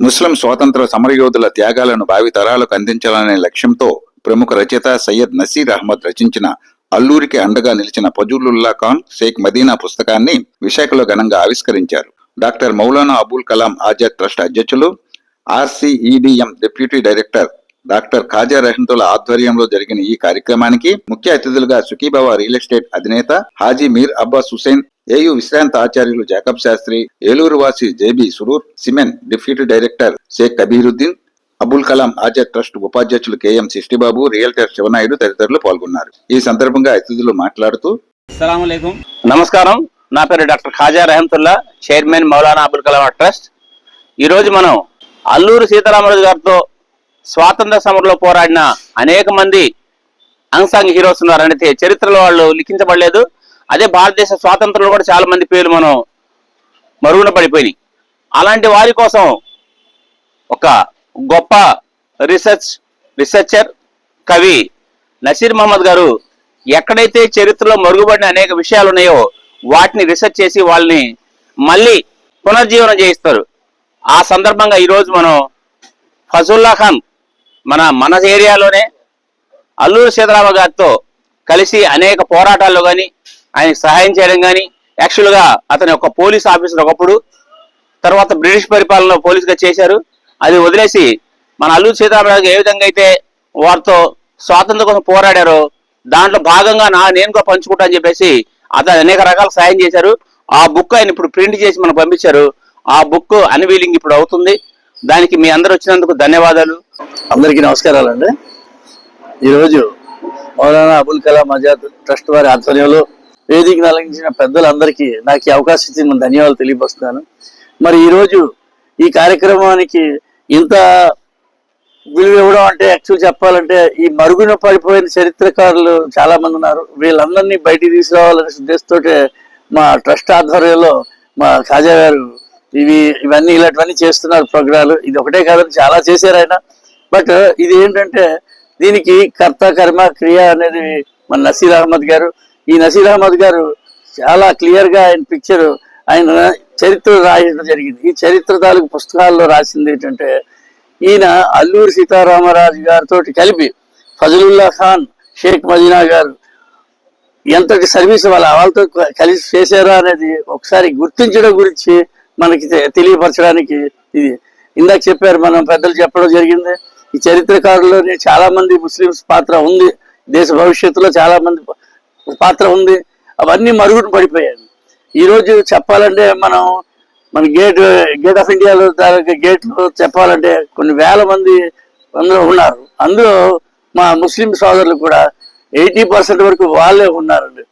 ముస్లిం స్వాతంత్ర సమరయోధుల త్యాగాలను భావి తరాలకు అందించాలనే లక్ష్యంతో ప్రముఖ రచయిత సయ్యద్ నసీర్ అహ్మద్ రచించిన అల్లూరికి అండగా నిలిచిన ఫజులుల్లా ఖాన్ షేక్ మదీనా పుస్తకాన్ని విశాఖలో ఘనంగా ఆవిష్కరించారు. డాక్టర్ మౌలానా అబుల్ కలాం ఆజాద్ ట్రస్ట్ అధ్యక్షులు RCEDM deputy director doctor Khaja Rahamtulla ఆధ్వర్యంలో జరిగిన ఈ కార్యక్రమానికి ముఖ్య అతిథులుగా సుఖీబాబా రియల్ ఎస్టేట్ అధినేత హాజీ మీర్ అబ్బాస్ హుసేన్ ఏయు విశ్రాంత ఆచార్యులు జాకబ్ శాస్త్రి ఏలూరు వాసి JB Suroor semen deputy director Sheikh Kabiruddin Abul Kalam Azad trust ఉపాధ్యక్షులు కెఎం సిష్టిబాబు రియల్టర్ శివనాయుడు తదితరులు పాల్గొన్నారు. ఈ సందర్భంగా అతిథులు మాట్లాడుతూ నమస్కారం. నా పేరు doctor Khaja Rahamatulla chairman Maulana Abul Kalam trust. ఈరోజు మనం అల్లూరు సీతారామరాజు గారితో స్వాతంత్ర సమరంలో పోరాడిన అనేక మంది అంశాంగ హీరోస్ ఉన్నారనేది చరిత్రలో వాళ్ళు లిఖించబడలేదు. అదే భారతదేశ స్వాతంత్రంలో కూడా చాలా మంది పేర్లు మనం మరుగున పడిపోయినాయి. అలాంటి వారి కోసం ఒక గొప్ప రీసెర్చ్ రీసెర్చర్ కవి నసీర్ మహమ్మద్ గారు ఎక్కడైతే చరిత్రలో మరుగుపడిన అనేక విషయాలు ఉన్నాయో వాటిని రీసెర్చ్ చేసి వాళ్ళని మళ్ళీ పునర్జీవనం చేయిస్తారు. ఆ సందర్భంగా ఈరోజు మనం ఫజుల్లా ఖాన్ మన మన ఏరియాలోనే అల్లూరు సీతారామ గారితో కలిసి అనేక పోరాటాల్లో కానీ ఆయనకి సహాయం చేయడం కానీ యాక్చువల్గా అతని ఒక పోలీస్ ఆఫీసర్ ఒకప్పుడు తర్వాత బ్రిటిష్ పరిపాలనలో పోలీసుగా చేశారు. అది వదిలేసి మన అల్లూరు సీతారామరాజు ఏ విధంగా అయితే వారితో స్వాతంత్రం కోసం పోరాడారో దాంట్లో భాగంగా నా నేను కూడా పంచుకుంటా అని చెప్పేసి అతను అనేక రకాల సాయం చేశారు. ఆ బుక్ ఆయన ఇప్పుడు ప్రింట్ చేసి మనకు పంపించారు. ఆ బుక్ అన్వీలింగ్ ఇప్పుడు అవుతుంది. దానికి మీ అందరు వచ్చినందుకు ధన్యవాదాలు. అందరికీ నమస్కారాలండి. ఈరోజు మౌలానా అబుల్ కలాం ఆజాద్ ట్రస్ట్ వారి ఆధ్వర్యంలో వేదికను అలంకరించిన పెద్దలందరికీ నాకు ఈ అవకాశం ఇచ్చిన ధన్యవాదాలు తెలియపరుస్తున్నాను. మరి ఈరోజు ఈ కార్యక్రమానికి ఇంత విలువ ఇవ్వడం అంటే యాక్చువల్ చెప్పాలంటే ఈ మరుగున పడిపోయిన చరిత్రకారులు చాలా మంది ఉన్నారు. వీళ్ళందరినీ బయటికి తీసుకురావాలనే ఉద్దేశంతో మా ట్రస్ట్ ఆధ్వర్యంలో మా ఖాజా గారు ఇవి ఇవన్నీ ఇలాంటివన్నీ చేస్తున్నారు ప్రోగ్రాలు. ఇది ఒకటే కాదని చాలా చేశారు ఆయన. బట్ ఇది ఏంటంటే దీనికి కర్త కర్మ క్రియ అనేది మన నసీర్ అహ్మద్ గారు ఈ నసీర్ అహ్మద్ గారు చాలా క్లియర్గా ఆయన పిక్చర్ ఆయన చరిత్ర రాయడం జరిగింది. ఈ చరిత్ర తాలూకు పుస్తకాల్లో రాసింది ఏంటంటే ఈయన అల్లూరి సీతారామరాజు గారితో కలిపి ఫజలుల్లా ఖాన్ షేక్ మదీనా గారు ఎంతటి సర్వీస్ వాళ్ళ వాళ్ళతో కలిసి చేశారా అనేది ఒకసారి గుర్తించడం గురించి మనకి తె- తెలియపరచడానికి ఇది. ఇందాక చెప్పారు మనం పెద్దలు చెప్పడం జరిగింది. ఈ చరిత్రకారుల్లోనే చాలా మంది ముస్లిమ్స్ పాత్ర ఉంది. దేశ భవిష్యత్తులో చాలా మంది పాత్ర ఉంది. అవన్నీ మరుగున పడిపోయాయి. ఈరోజు చెప్పాలంటే మనం మన గేట్ గేట్ ఆఫ్ ఇండియాలో తాలూకా గేట్లు చెప్పాలంటే కొన్ని వేల మంది అందులో ఉన్నారు. అందులో మా ముస్లిం సోదరులు కూడా ఎయిటీ పర్సెంట్ వరకు వాళ్ళే ఉన్నారండి.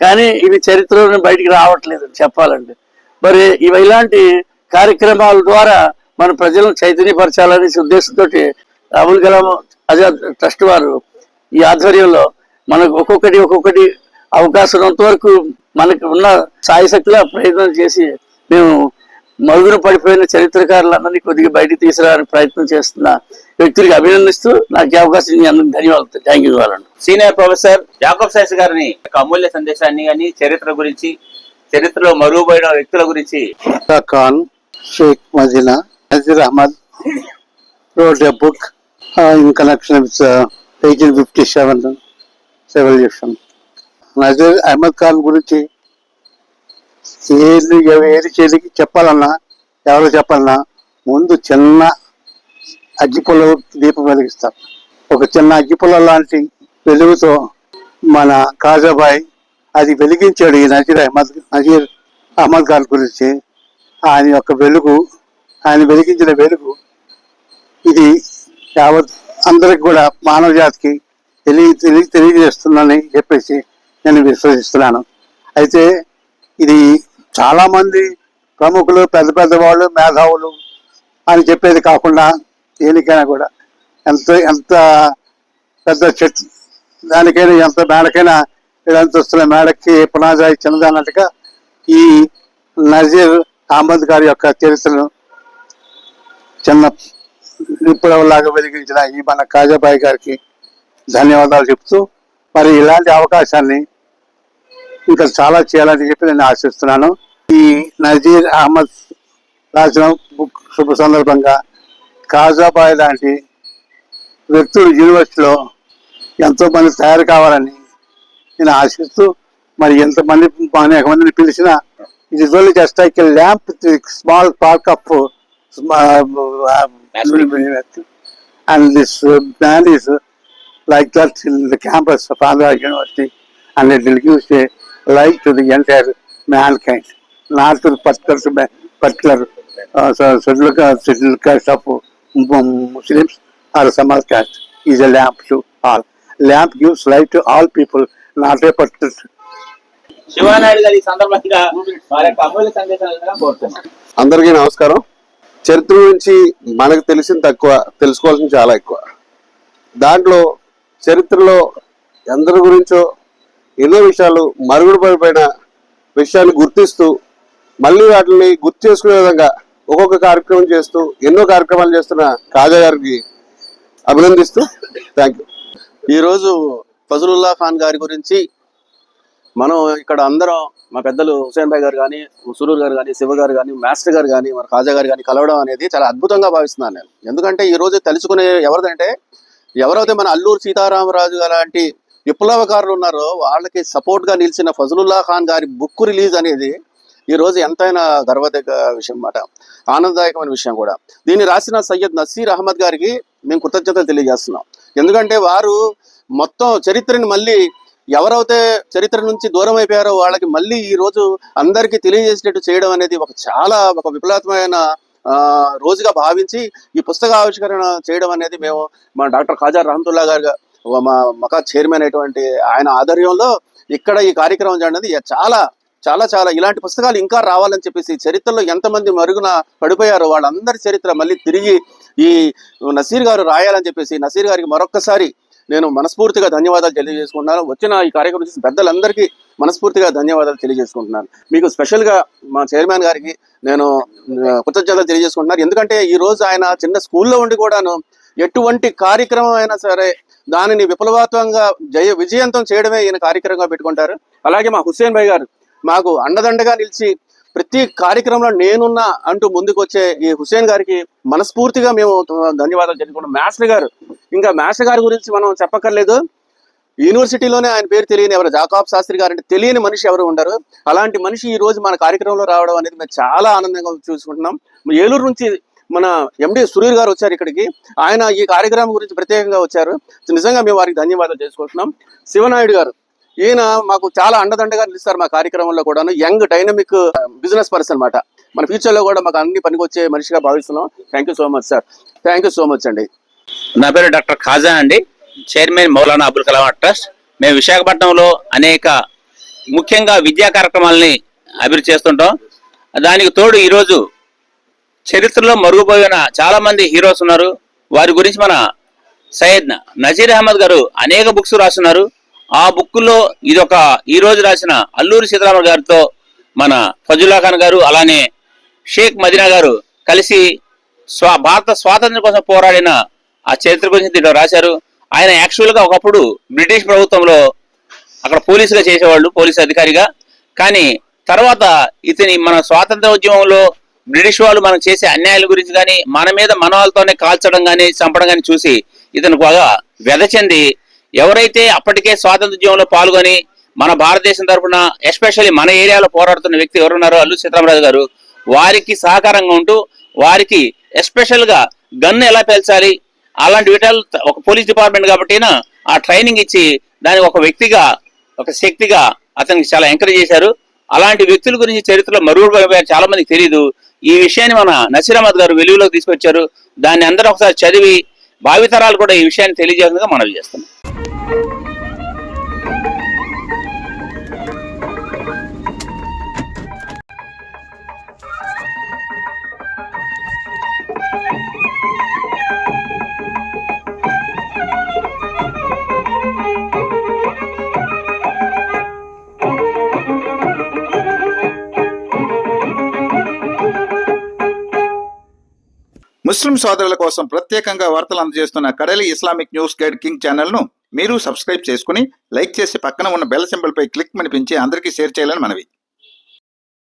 కానీ ఇవి చరిత్రలో బయటికి రావట్లేదు చెప్పాలంటే. మరి ఇవి ఇలాంటి కార్యక్రమాల ద్వారా మన ప్రజలను చైతన్యపరచాలనే ఉద్దేశంతో అబుల్ కలాం ఆజాద్ ట్రస్ట్ వారు ఈ ఆధ్వర్యంలో మనకు ఒక్కొక్కటి ఒక్కొక్కటి అవకాశం వరకు మనకు ఉన్న సాయశక్తిగా ప్రయత్నం చేసి మేము మరుగున పడిపోయిన చరిత్రకారులందరినీ కొద్దిగా బయటికి తీసుకురావడానికి ప్రయత్నం చేస్తున్న వ్యక్తులకి అభినందిస్తూ నాకు ఈ అవకాశం మీ అందరికి ధన్యవాదాలు. Thank you senior professor Jacob Shastri గారిని ఒక అమూల్య సందేశాన్ని కానీ చరిత్ర గురించి చరిత్రలో మరుగుపోయిన వ్యక్తుల గురించి. Nazir Ahmad wrote a book uh, in connection with uh, 1857 revolution. Nazir Ahmed Khan గురించి ఏది ఏది చేతికి చెప్పాలన్నా ఎవరు చెప్పాలన్నా ముందు చిన్న అగ్గిపుల్ల దీపం వెలిగిస్తారు ఒక చిన్న అగ్గిపుల్ల లాంటి వెలుగుతో మన కాజాబాయ్ అది వెలిగించాడు ఈ నజీర్ అహ్మద్ నజీర్ అహ్మద్ ఖాన్ గురించి ఆయన యొక్క వెలుగు ఆయన వెలిగించిన వెలుగు ఇది యావత్ అందరికి కూడా మానవ జాతికి తెలియ తెలియ తెలియజేస్తుందని చెప్పేసి నేను విశ్వసిస్తున్నాను. అయితే ఇది చాలామంది ప్రముఖులు పెద్ద పెద్ద వాళ్ళు మేధావులు అని చెప్పేది కాకుండా దేనికైనా కూడా ఎంత ఎంత పెద్ద చెట్టు దానికైనా ఎంత మేడకైనా ఏడంతస్తుల మేడకి పునాజాయి చిన్నదన్నట్టుగా ఈ నజీర్ అహ్మద్ గారి యొక్క చరిత్రను చిన్న నిప్పుడవలాగా వెలిగించిన ఈ మన కాజాబాయి గారికి ధన్యవాదాలు చెప్తూ మరి ఇలాంటి అవకాశాన్ని ఇంకా చాలా చేయాలని చెప్పి నేను ఆశిస్తున్నాను. ఈ నజీర్ అహ్మద్ రాసిన బుక్ శుభ సందర్భంగా కాజాబాయ్ లాంటి వ్యక్తులు యూనివర్సిటీలో ఎంతో మంది తయారు కావాలని నేను ఆశిస్తూ మరి ఎంతమంది అనేక మందిని పిలిచిన it is only just like lamp small park of and this man is like that in the campus of Andhra University and it will give a light to the entire mankind, not to the particular, particular uh, so, scheduled caste- scheduled caste of um, Muslims or some other caste. Is a lamp to all. Lamp gives light to all people, not a particular. Sivanaidu గారి సందర్భంగా వారి యొక్క అమూల్య సందేశాలు కోరుతున్నాను అందరికీ నమస్కారం చరిత్ర గురించి మనకు తెలిసిన తక్కువ తెలుసుకోవాల్సిన చాలా ఎక్కువ దాంట్లో చరిత్రలో ఎందరి గురించో ఎన్నో విషయాలు మరుగుడు పడిపోయిన విషయాన్ని గుర్తిస్తూ మళ్ళీ వాటిని గుర్తు చేసుకునే విధంగా ఒక్కొక్క కార్యక్రమం చేస్తూ ఎన్నో కార్యక్రమాలు చేస్తున్న కాజా గారికి అభినందిస్తూ థ్యాంక్ యూ ఈరోజు ఫజలుల్లా ఖాన్ గారి గురించి మనం ఇక్కడ అందరం మా పెద్దలు హుసేన్ భాయ్ గారు కానీ సురూర్ గారు కానీ శివ గారు కానీ మాస్టర్ గారు కానీ మన ఖాజా గారు కానీ కలవడం అనేది చాలా అద్భుతంగా భావిస్తున్నాను నేను. ఎందుకంటే ఈరోజు తెలుసుకునే ఎవరిదంటే ఎవరైతే మన అల్లూరు సీతారామరాజు అలాంటి లాంటి విప్లవకారులు ఉన్నారో వాళ్ళకి సపోర్ట్గా నిలిచిన ఫజలుల్లా ఖాన్ గారి బుక్ రిలీజ్ అనేది ఈ రోజు ఎంతైనా గర్వదగ్గ విషయం అన్నమాట. ఆనందదాయకమైన విషయం కూడా. దీన్ని రాసిన సయ్యద్ నసీర్ అహ్మద్ గారికి మేము కృతజ్ఞతలు తెలియజేస్తున్నాం. ఎందుకంటే వారు మొత్తం చరిత్రని మళ్ళీ ఎవరైతే చరిత్ర నుంచి దూరం అయిపోయారో వాళ్ళకి మళ్ళీ ఈ రోజు అందరికీ తెలియజేసినట్టు చేయడం అనేది ఒక చాలా ఒక విపులతమైన రోజుగా భావించి ఈ పుస్తక ఆవిష్కరణ చేయడం అనేది మేము మా డాక్టర్ ఖాజా రహమతుల్లా గారు మా మకా చైర్మన్ అయినటువంటి ఆయన ఆధ్వర్యంలో ఇక్కడ ఈ కార్యక్రమం చేయడం అనేది చాలా చాలా చాలా ఇలాంటి పుస్తకాలు ఇంకా రావాలని చెప్పేసి చరిత్రలో ఎంతమంది మరుగున పడిపోయారో వాళ్ళందరి చరిత్ర మళ్ళీ తిరిగి ఈ నసీర్ గారు రాయాలని చెప్పేసి నసీర్ గారికి మరొక్కసారి నేను మనస్ఫూర్తిగా ధన్యవాదాలు తెలియజేసుకున్నాను వచ్చిన ఈ కార్యక్రమం చేసిన పెద్దలందరికీ మనస్ఫూర్తిగా ధన్యవాదాలు తెలియజేసుకుంటున్నాను. మీకు స్పెషల్గా మా చైర్మన్ గారికి నేను కృతజ్ఞతలు తెలియజేసుకుంటున్నాను. ఎందుకంటే ఈ రోజు ఆయన చిన్న స్కూల్లో ఉండి కూడాను ఎటువంటి కార్యక్రమం అయినా సరే దానిని విప్లవాత్మకంగా జయ విజయంతం చేయడమే ఈయన కార్యక్రమంగా పెట్టుకుంటారు. అలాగే మా హుస్సేన్ భాయ్ గారు మాకు అండదండగా నిలిచి ప్రతి కార్యక్రమంలో నేనున్నా అంటూ ముందుకు వచ్చే ఈ హుస్సేన్ గారికి మనస్ఫూర్తిగా మేము ధన్యవాదాలు తెలుసుకుంటాం మాస్టర్ గారు ఇంకా మాస్టర్ గారి గురించి మనం చెప్పక్కర్లేదు. యూనివర్సిటీలోనే ఆయన పేరు తెలియని ఎవరు జాకాబ్ శాస్త్రి గారు అంటే తెలియని మనిషి ఎవరు ఉండరు. అలాంటి మనిషి ఈ రోజు మన కార్యక్రమంలో రావడం అనేది మేము చాలా ఆనందంగా చూసుకుంటున్నాం. ఏలూరు నుంచి మన ఎండి సురీర్ గారు వచ్చారు ఇక్కడికి. ఆయన ఈ కార్యక్రమం గురించి ప్రత్యేకంగా వచ్చారు. నిజంగా మేము వారికి ధన్యవాదాలు చేసుకుంటున్నాం. శివనాయుడు గారు ఈయన మాకు చాలా అండదండగా నిలుస్తారు మా కార్యక్రమంలో కూడాను. యంగ్ డైనమిక్ బిజినెస్ పర్సన్ అన్నమాట. మన ఫ్యూచర్లో కూడా మాకు అన్ని పనికొచ్చే మనిషిగా భావిస్తున్నాం. Thank you so much sir. Thank you so much అండి. నా పేరు డాక్టర్ ఖాజా అండి. చైర్మన్ మౌలానా అబుల్ కలాం ట్రస్ట్ మేము విశాఖపట్నంలో అనేక ముఖ్యంగా విద్యా కార్యక్రమాలని అభివృద్ధి చేస్తుంటాం. దానికి తోడు ఈరోజు చరిత్రలో మరుగుపోయిన చాలా మంది హీరోస్ ఉన్నారు. వారి గురించి మన సయ్యద్ నజీర్ అహ్మద్ గారు అనేక బుక్స్ రాస్తున్నారు. ఆ బుక్లో ఇదొక ఈ రోజు రాసిన అల్లూరి సీతారామ గారితో మన ఫజుల్లా ఖాన్ గారు అలానే షేక్ మదీనా గారు కలిసి స్వా భారత స్వాతంత్ర్యం కోసం పోరాడిన ఆ చరిత్ర గురించి దీంట్లో రాశారు. ఆయన యాక్చువల్గా ఒకప్పుడు బ్రిటిష్ ప్రభుత్వంలో అక్కడ పోలీసుగా చేసేవాళ్ళు పోలీస్ అధికారిగా. కానీ తర్వాత ఇతని మన స్వాతంత్ర ఉద్యమంలో బ్రిటిష్ వాళ్ళు మనం చేసే అన్యాయాల గురించి కానీ మన మీద మనవాళ్ళతోనే కాల్చడం కానీ చంపడం కానీ చూసి ఇతను బాగా వ్యధ చెంది ఎవరైతే అప్పటికే స్వాతంత్ర ఉద్యమంలో పాల్గొని మన భారతదేశం తరఫున ఎస్పెషల్లీ మన ఏరియాలో పోరాడుతున్న వ్యక్తి ఎవరున్నారో అల్లు సీతారామరాజు గారు వారికి సహకారంగా ఉంటూ వారికి ఎస్పెషల్గా గన్ను ఎలా పేల్చాలి అలాంటి విషయాలు ఒక పోలీస్ డిపార్ట్మెంట్ కాబట్టి ఆ ట్రైనింగ్ ఇచ్చి దాని ఒక వ్యక్తిగా ఒక శక్తిగా అతనికి చాలా ఎంకరేజ్ చేశారు. అలాంటి వ్యక్తుల గురించి చరిత్రలో మరుగుడు చాలా మందికి తెలియదు ఈ విషయాన్ని మన నసీరామద్ గారు వెలుగులోకి తీసుకొచ్చారు. దాన్ని అందరూ ఒకసారి చదివి భావితరాలు కూడా ఈ విషయాన్ని తెలియజేయకుండా మనవి చేస్తున్నాం. ముస్లిం సోదరుల కోసం ప్రత్యేకంగా వార్తలు అందజేస్తున్న కడలి ఇస్లామిక్ న్యూస్ గైడ్ కింగ్ ఛానల్ను మీరు సబ్స్క్రైబ్ చేసుకుని లైక్ చేసి పక్కన ఉన్న బెల్ సింబల్పై క్లిక్ మనిపించి అందరికీ షేర్ చేయాలని మనవి.